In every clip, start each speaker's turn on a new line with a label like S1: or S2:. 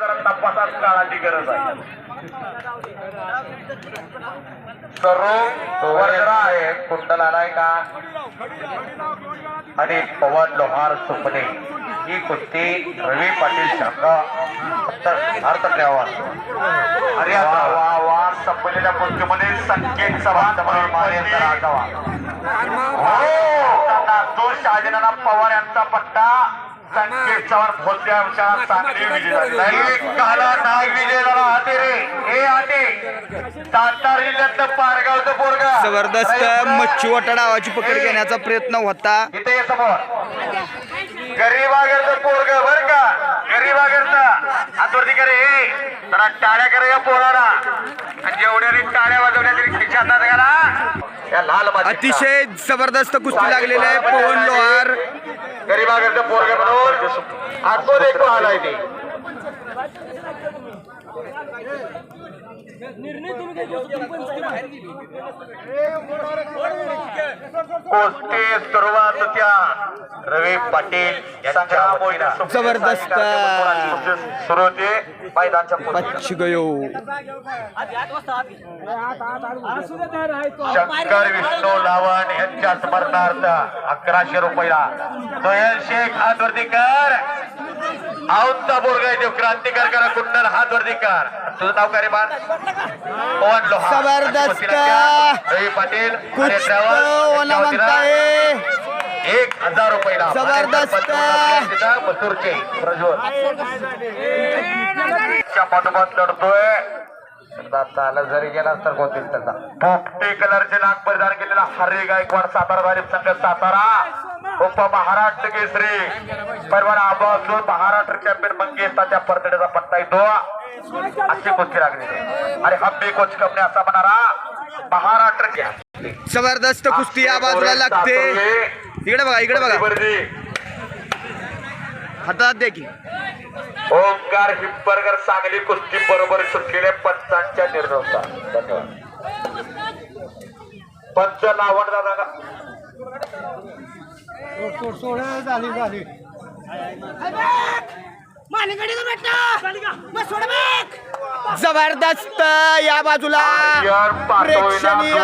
S1: तपासात काळाची गरज आहे. सर्व वर्ग आहे. कुंडला नाही का? आणि पवन लोहार सुपणे. ही कुस्ती रवी पाटील शाखा अर्थ ठेवा अरे वा वा वा. संपलेल्या कुस्तीमध्ये संकेत सभा हो नागपूर शहाजनाना पवार यांचा पट्टा. संकेत चव्हाण भोसल्या विजय झाली एक काला नाग विजय झाला हाते. रे हे जिल्ह्यातलं पारगावचं पोरगा.
S2: जबरदस्त मच्छीवटा डावाची पकड घेण्याचा प्रयत्न होता.
S1: इथे ये समोर. गरीबागरचं पोरग बर का? गरीबागरचा हातवरती करे. हे. जरा टाळ्या करे या पोराला. आणि जेवढ्या टाळ्या वाजवल्या तरी खिशात घाला.
S2: अतिशय जबरदस्त कुस्ती लागलेली आहे. पवन लोहार.
S1: गरीबागरचं पोरग म्हणून आतो देखो आलाय ते. सुरुवात त्या रवी पाटील यांच्या
S2: जबरदस्त.
S1: सुरू होते मैदानच्या
S2: गयो
S1: शंकर विष्णू लावण यांच्या स्मरणार्थ अकराशे रुपया सोहेल शेख हातवरती कर. औंधा बोरगा देव क्रांतिकार करा कुंडल हातवरती कर. तुझं नाव काय रे बाळ? पवन लोहार
S2: जबरदस्त.
S1: रवी पाटील.
S2: म्हणताय
S1: वतीनं एक हजार रुपयाला
S2: जबरदस्त.
S1: मथुरचे प्रज्वल. च्या पाठोपाठ लढतोय. दाताला जरी गेला तर कोणतील त्याचा. पोपटी कलरचे नाग परिधान केलेला हरी गायकवाड सातारा धारी संघ सातारा. उप महाराष्ट्र केसरी. परवाना आबाजून महाराष्ट्र चॅम्पियन मंगेशचा त्या परतड्याचा पट्टा येतो अशी कुस्ती लागली अरे हब्बी कोच कपने असा म्हणारा महाराष्ट्र
S2: जबरदस्त कुस्ती या बाजूला लागते. इकडे बघा इकडे बघा. हातात द्या की.
S1: ओंकार हिप्परकर सांगली कुस्ती बरोबर सुटलेल्या पंचांच्या निर्णयाचा धन्यवाद. पंच लावण दादा
S2: जबरदस्त या बाजूला. प्रेक्षणीय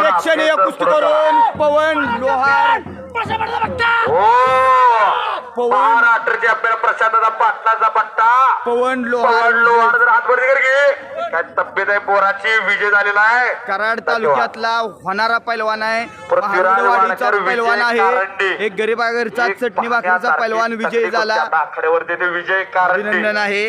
S2: प्रेक्षणीय कुस्ती करून पवन लोहार
S1: हो!
S2: पवन.
S1: महाराष्ट्राचे आपल्याला प्रशांतचा पाटलाचा
S2: पवन लोहार
S1: पवन लोहार कर घे काय तब्येत आहे पोराची विजय झालेला आहे.
S2: कराड तालुक्यातला होणारा पैलवान आहे. पैलवान आहे. एक गरीबागरचा चटणी भाकरीचा पैलवान विजयी झाला.
S1: आखाड्यावरती ते विजय
S2: अभिनंदन आहे.